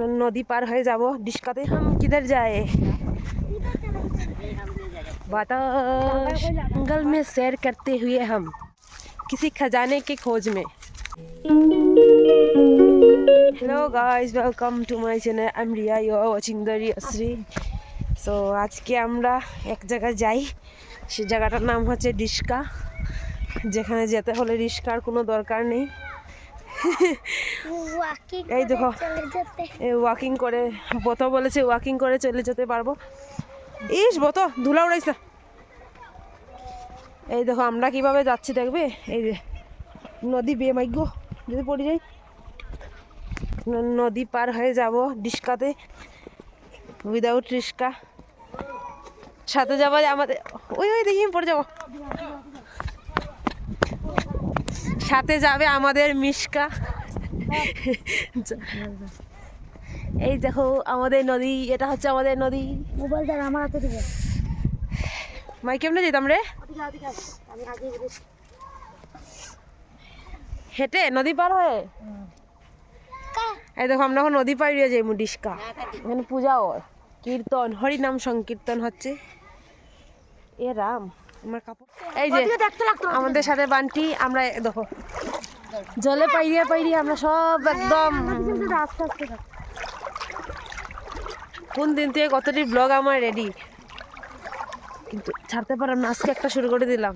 नदी पार হয়ে যাব डिस्काते हम किधर जाए बताश जंगल में सैर करते हुए हम किसी खजाने की खोज में hello guys welcome to my channel I am Riya you are watching the Riyashree so আজকে আমরা এক জায়গায় যাই সে জায়গাটার নাম হচ্ছে ডিস্কা যেখানে যেতে হলে রিস্কার কোনো দরকার নেই ওয়াকিং এই দেখো। ওয়াকিং করে বত বলেছে ওয়াকিং করে চলে যেতে পারব। ইস বত ধুলা উড়াইছ। এই দেখো আমরা কীভাবে যাচ্ছি দেখবে? এই যে নদী বেমাইগ্য যদি পড়ে যাই। নদী পার হয়ে যাব ডিস্কাতে উইদাউট রিস্কা সাথে যাব আমাদের ওই ওই দেখি পড়ে যাব। সাথে যাবে আমাদের মিশকা। এই দেখো আমাদের নদী এটা হচ্ছে আমাদের নদী। মোবাইল দাঁড়া আমার হাতে দিবে। মাই কেমনে যেতাম রে? আমি আগে বেরিয়ে- হেঁটে নদী পার হয়ে? এই দেখো আমরা এখন নদী পাড়িয়ে যাই মুডিস্কা এখানে পূজা হয় কীর্তন হরিনাম সংকীর্তন হচ্ছে। এ রাম। আমার কাপড়? এই যে দেখতে লাগতো আমাদের সাথে বান্টি আমরা দেখো। জলে পাইরিয়ে পাইরিয়ে আমরা সব একদম। আস্তে যাও। কোন দিন থেকে কতটি ব্লগ আমার রেডি কিন্তু ছাড়তে পারলাম না আজকে একটা শুরু করে দিলাম।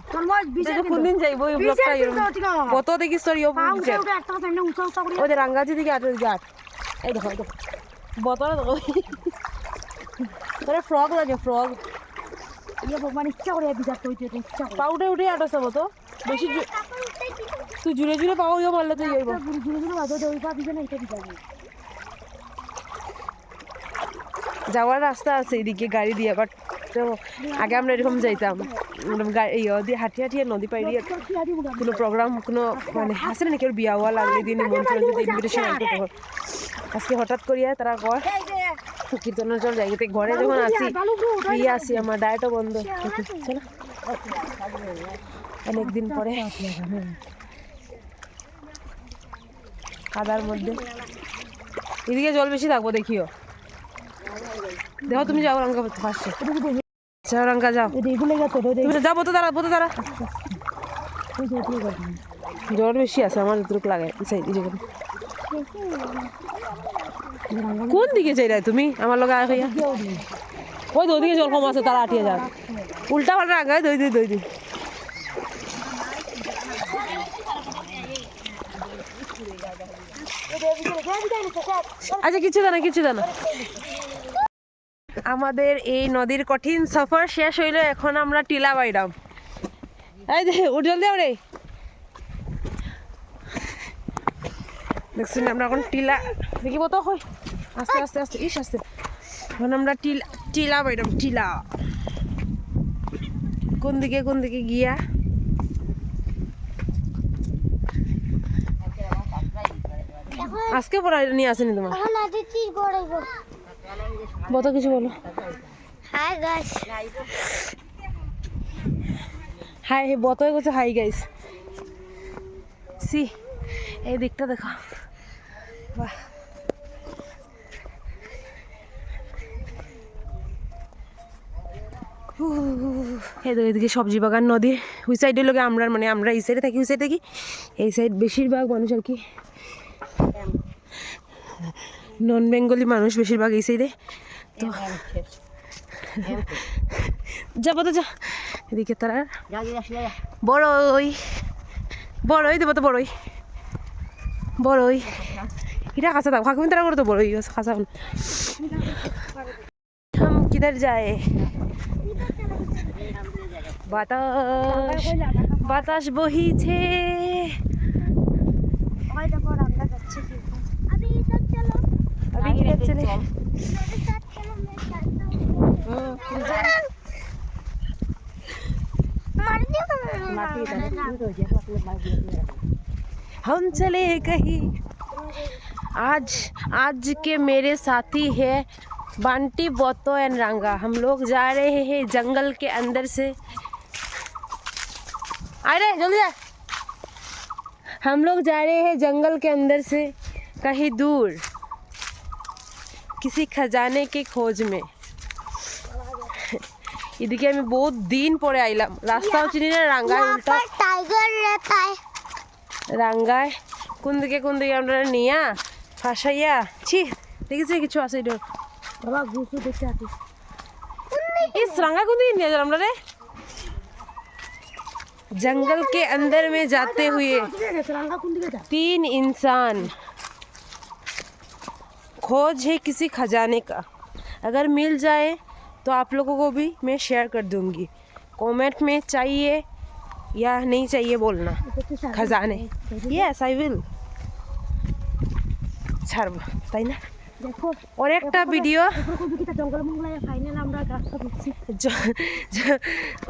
কোন দিন যাইবো ওই ব্লগটা। কত করে। ওই যে রাঙ্গাজি দিকে আট। এই দেখো এই দেখো। বোতলে দেখো। ফ্রক লাগে ফ্রক ইয়ে মানে ইচ্ছা করে বিচার তৈরি হতে ইচ্ছা করে পা উঠে উঠে আটাছে মতো বেশি তুই জুড়ে জুড়ে পাও ইয়ে মারলে তুই যাইব ঘুরে ঘুরে ঘুরে বাজে ওই পা দিবে না এটা দিবে যাওয়ার রাস্তা আছে এদিকে গাড়ি দিয়ে বাট তো আগে আমরা এরকম যাইতাম। ইয়ে দিয়ে হাঁটিয়ে হাঁটিয়ে নদী আদি মুগা কোনো প্রোগ্রাম কোনো মানে আছে না কেউ বিয়া হওয়া লাগলে দিয়ে নিমন্ত্রণ যদি ইনভিটেশন আজকে হঠাৎ করিয়া তারা কর এই যে কীর্তনের চল জায়গাতে ঘরে যখন আসি বালু ফ্রি আসি আমার ডায়েটও বন্ধ। চলো। অনেকদিন পরে কাদার মধ্যে। এদিকে জল বেশি থাকব দেখিও। দেখো তুমি যাও রঙ্কা ফার্স্টে যাও রঙ্কা যাও। তুমি যাও বতো দাঁড়া বতো দাঁড়া। জল বেশি আছে আমার যতটুকু লাগে সাইড জায়গাতে। কোন দিকে চাই তুমি? আমার লগে আয় হইয়া। ওই তো ওদিকে জল কম আছে, তারা আটিয়ে যাক। উল্টা পাল্টা আগায় দই দই দই দই আচ্ছা কিছু জানা কিছু জানা আমাদের এই নদীর কঠিন সফর শেষ হইল, এখন আমরা টিলা বাইরাম এই দে, উঠ জলদি আরে দেখছেন আমরা এখন টিলা দেখিব তো হয় আস্তে আস্তে আস্তে ইস আস্তে। এখন আমরা টিলা টিলা বাইরাম টিলা। কোন দিকে কোন দিকে গিয়া? আজকে পড়াই নিয়ে আসেনি তোমার? বত কিছু বলো। হাই গাইস হাই বতই গেছে হাই গাইস সি এই দিকটা দেখো। বাহ। এদিকে এদিকে সবজি বাগান নদী ওই সাইডের লোকে আমরা মানে আমরা এই সাইডে থাকি, ওই সাইডে থাকি। এই সাইড বেশিরভাগ মানুষ আর কি নন বেঙ্গলি মানুষ বেশিরভাগ এই সাইডে তো যাব তো যা। এদিকে তারা বড়ই বড়ই দেবো তো বড়ই বড়ই এটা কাঁচা দাও খাকুন তারা করে তো বড়ই কাঁচা কিদার যায়। বাতাস বাতাস বহিছে ওই দেখো রান্না যাচ্ছে কি আবি ইধর চলো अभी किधर चले मेरे साथ चलो मैं चलता हूं मार दिया हम चले कहीं आज आज के मेरे साथी है बांटी बोतो एंड रंगा हम लोग जा रहे हैं जंगल के अंदर से अरे जल्दी आ हम लोग जा रहे हैं जंगल के अंदर से कहीं दूर किसी खजाने के खोज में এদিকে আমি বহুত দিন পরে আইলাম রাস্তাও চিনি না রাঙ্গায় यहाँ উল্টা पर टाइगर रहता है রাঙ্গায় কোন দিকে কোন দিকে আমরা নিয়া ফাঁসাইয়া ছি দেখেছি কিছু আছে এটা বাবা ঘুষু দেখতে আসি इस रंगा को नहीं नजर हम रे जंगल के अंदर में जाते हुए तीन इंसान खोज है किसी खजाने का अगर मिल जाए तो आप लोगों को भी मैं शेयर कर दूंगी कमेंट में चाहिए या नहीं चाहिए बोलना खजाने यस आई विल ছাড়ব তাই না দেখো অনেকটা ভিডিও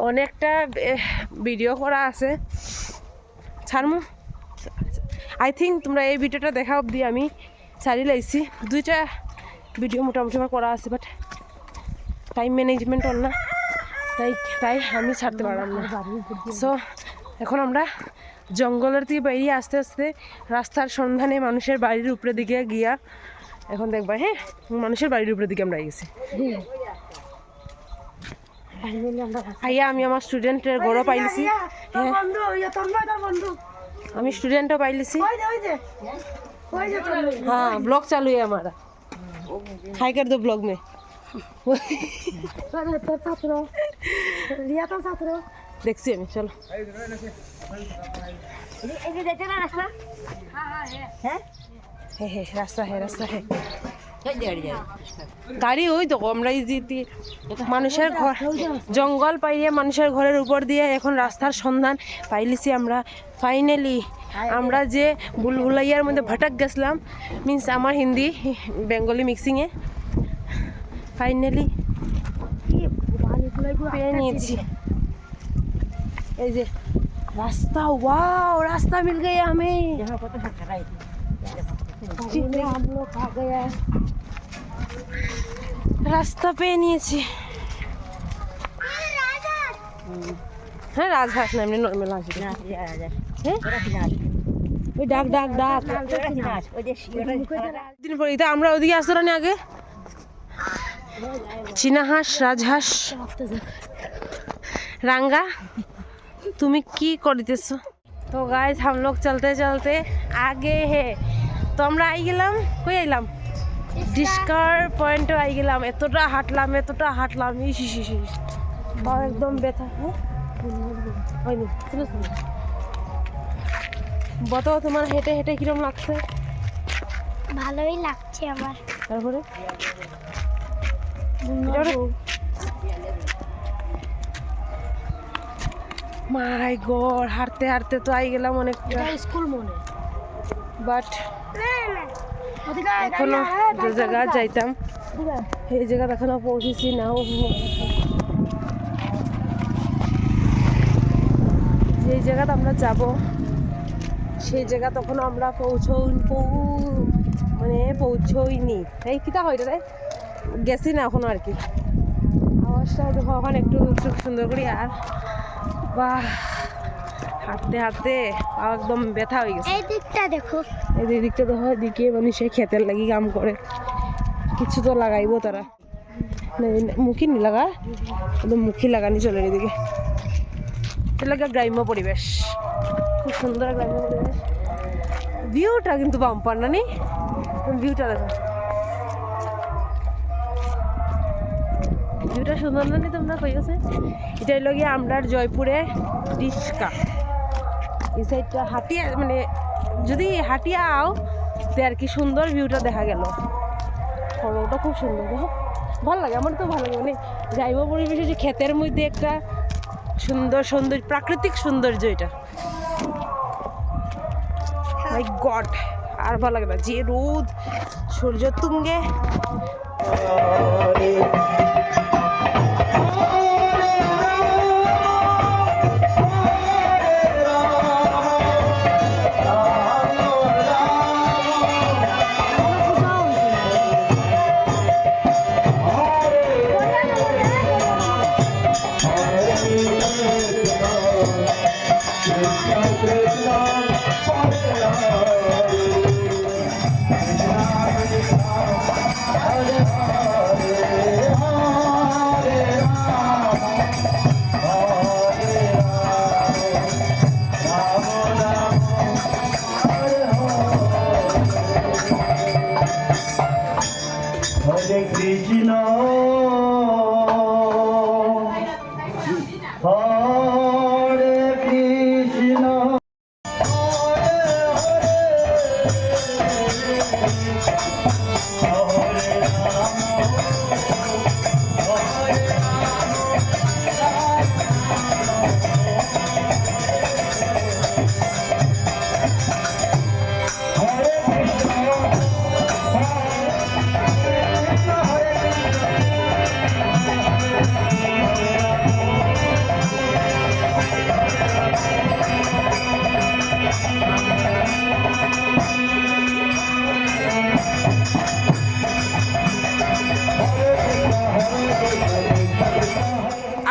অনেকটা ভিডিও করা আছে। ছাড়মু আই থিঙ্ক তোমরা এই ভিডিওটা দেখা অবধি আমি ছাড়ি লাইছি। দুইটা ভিডিও মোটামুটি আমার করা আছে বাট টাইম ম্যানেজমেন্ট না। তাই তাই আমি ছাড়তে পারলাম না। সো এখন আমরা জঙ্গলের থেকে বেরিয়ে আস্তে আস্তে রাস্তার সন্ধানে মানুষের বাড়ির উপরে দিকে গিয়া এখন দেখবা হ্যাঁ মানুষের বাড়ির উপরে দিকে আমরা গেছি ফাইনালি আমরা আইয়া আমি আমার স্টুডেন্টের গড়ও পাইলিছি তোর বন্ধু ওই যে তোর নয় তোর বন্ধু আমি স্টুডেন্টও পাইলিছি ওই যে ওই যে ওই যে তোর हाँ ब्लॉग चालू है हमारा हाई कर दो ब्लॉग में তোর তোর ছাত্র রিয়া তোর ছাত্র দেখছি আমি চলো এই যে দেখতে না রাস্তা হ্যাঁ রাস্তা হে রাস্তা গাড়ি ওই তো কমরাই জিতি মানুষের ঘর জঙ্গল পাইয়া মানুষের ঘরের উপর দিয়ে এখন রাস্তার সন্ধান পাইলিছি আমরা। ফাইনালি আমরা যে বুলবুলাইয়ার মধ্যে ভটাক গেছিলাম মিন্স আমার হিন্দি, বেঙ্গলি মিক্সিংয়ে ফাইনালি পেয়ে নিয়েছি। এই যে, রাস্তা ওয়াও রাস্তা মিল গেছে আমি। রাস্তা পেয়ে নিয়েছি। হ্যাঁ রাজহাঁস না এমনি নর্মাল হাঁস। হ্যাঁ? ওই ডাক ডাক ডাক। দিন পরে তা আমরা ওদিকে আসতে না আগে। চীনা হাঁস রাজহাঁস। রাঙ্গা তুমি কি করিতেছ? তো গাইজ হাম চলতে চলতে আগে হে তো আমরা আই গেলাম কই আইলাম? ডিসকার পয়েন্টে আই গেলাম এতটা হাঁটলাম এতটা হাঁটলাম ইস ইস। পা একদম ব্যথা হ্যাঁ? হয়নি শুনো শুনো বতো তোমার হেঁটে হেঁটে কিরম লাগছে? ভালোই লাগছে আমার। তারপরে? মাই গড হাঁটতে হাঁটতে তো আই গেলাম অনেক স্কুল মনে। বাট এখনও যে জায়গা যাইতাম, এই জায়গা এখনও পৌঁছেছি, নাও। যে জায়গাতে আমরা যাব, সেই জায়গা তখন আমরা পৌঁছৌ মানে পৌঁছইনি এই কিতা হয় রে গেছি না এখনও আর কি। আওয়াজটা দেখো এখন একটু একটু সুন্দর করি আর, বাহ। হাঁটতে হাঁটতে পা একদম ব্যথা হয়ে গেছে। এই দিকটা দেখো। এই যে এদিকটা তো হয় দিকে মানুষে খেতের লাগি কাম করে। কিছু তো লাগাইবো তারা। মুখি নি লাগা? একদম মুখি লাগানি চলে এদিকে। এটা গ্রাম্য পরিবেশ। খুব সুন্দর গ্রাম্য পরিবেশ। ভিউটা কিন্তু বাম্পার না নি? ভিউটা দেখো। ভিউটা সুন্দর না নি তোমরা? কই গেছে? এটা হইল গিয়ে আমরার জয়পুরে ডিসকা এই সাইডটা হাটিয়া মানে যদি হাটিয়া আও আর কি সুন্দর ভিউটা দেখা গেল। খবরটা খুব সুন্দর, দেখো। ভালো লাগে, আমার তো ভালো লাগে মানে যাইব পরিবেশে যে ক্ষেতের মধ্যে একটা সুন্দর সৌন্দর্য, প্রাকৃতিক সৌন্দর্য এটা। মাই গড আর ভালো লাগে না, যে রোদ, সূর্য তুঙ্গে।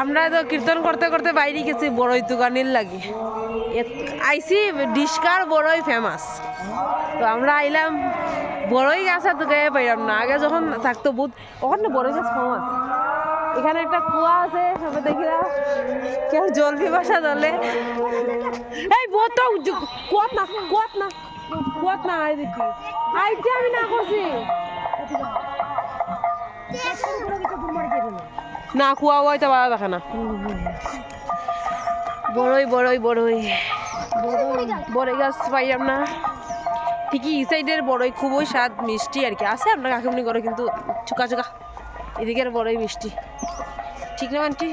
আমরা তো কীর্তন করতে করতে বাইরে গেছি, বড়ই দোকানের লাগে। আইসি ডিসকার বড়ই ফেমাস তো আমরা আইলাম, বড়ই গাছ আর গায়ে পাইলাম না। আগে যখন থাকতো বহুত ওখানে বড়ই গাছ ফেমাস এখানে একটা কুয়া আছে, সবে দেখিলাম কেউ জল পিপাসা জলে। এই বহুত কুয়াত না কুয়াত না কুয়াত না আই দেখি। আইতে আমি না করছি। না কুয়া হয়তো ভালো দেখে না। বড়ই বড়ই বড়ই বড়ই গাছ পাইলাম না। ঠিকই, এই সাইডের বড়ই খুবই স্বাদ, মিষ্টি আর কি। আছে আপনার কাকিমনি করে কিন্তু চুকা চুকা। এদিকের বড়ই মিষ্টি। ঠিক না বান্টি?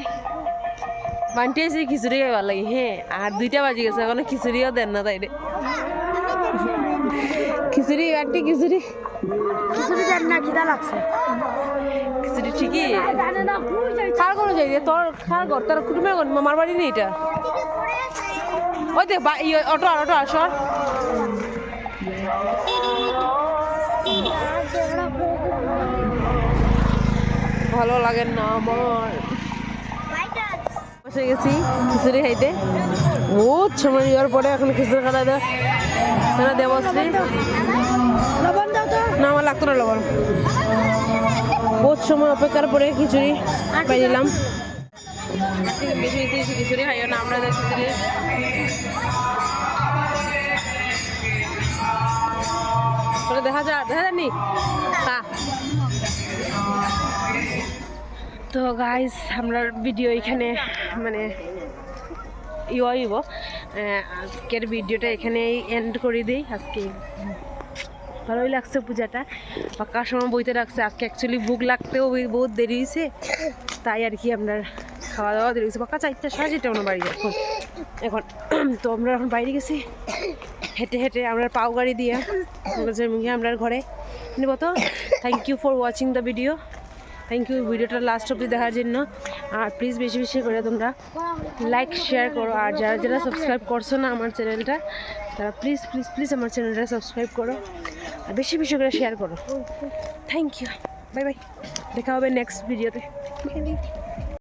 বান্টি এসে খিচুড়ি খাই ভালো লাগে হ্যাঁ আর দুইটা বাজি গেছে এখনও খিচুড়িও দেন না তাই রে খিচুড়ি বান্টি খিচুড়ি খিচুড়ি দেন না খিদা লাগছে। খিচুড়ি ঠিকই? জানে না যাই খার করে যাই রে? তোর খার ঘর? তোর কুটুমের ঘর? মামার বাড়ি নেই এটা? ওই দেখ বা- ই- অটো আর অটো আসর ভালো লাগে না আমার। বসে গেছি খিচুড়ি খাইতে। বহুত সময় যাওয়ার পরে এখন খিচুড়ি খাওয়া দেয় না দেবশ্রী লবণ দাও তো। না আমার লাগতো না লবণ। বহুত সময় অপেক্ষার পরে খিচুড়ি পাই দিলাম। খিচুড়ি খাইও না আমরা খিচুড়ি দেখা যা দেখা যায়নি? তো গাইস আমরা ভিডিও এখানে মানে ইয়ে আজকের ভিডিওটা এখানেই এন্ড করে দিই। আজকে ভালোই লাগছে পূজাটা। পাকার সময় বইতে রাখছে। আজকে অ্যাকচুয়ালি ভুক লাগতেও বহুত দেরি হয়েছে তাই আর কি আপনার খাওয়া দাওয়া দেরি হয়েছে পাকা চারটা সাড়ে চারটা আমরা বাড়ি এখন। এখন তো আমরা এখন বাইরে গেছি। হেঁটে হেঁটে আমরা পাও গাড়ি দিয়ে আমরা যে মুখে আমরা ঘরে। নেব তো thank you for watching the video thank you ভিডিওটা লাস্ট অবধি দেখার জন্য। আর প্লিজ বেশি বেশি করে তোমরা লাইক শেয়ার করো। আর যারা যারা সাবস্ক্রাইব করছ না আমার চ্যানেলটা তারা প্লিজ প্লিজ প্লিজ আমার চ্যানেলটা সাবস্ক্রাইব করো। আর বেশি বেশি করে শেয়ার করো। থ্যাংক ইউ বাই বাই দেখা হবে নেক্সট ভিডিওতে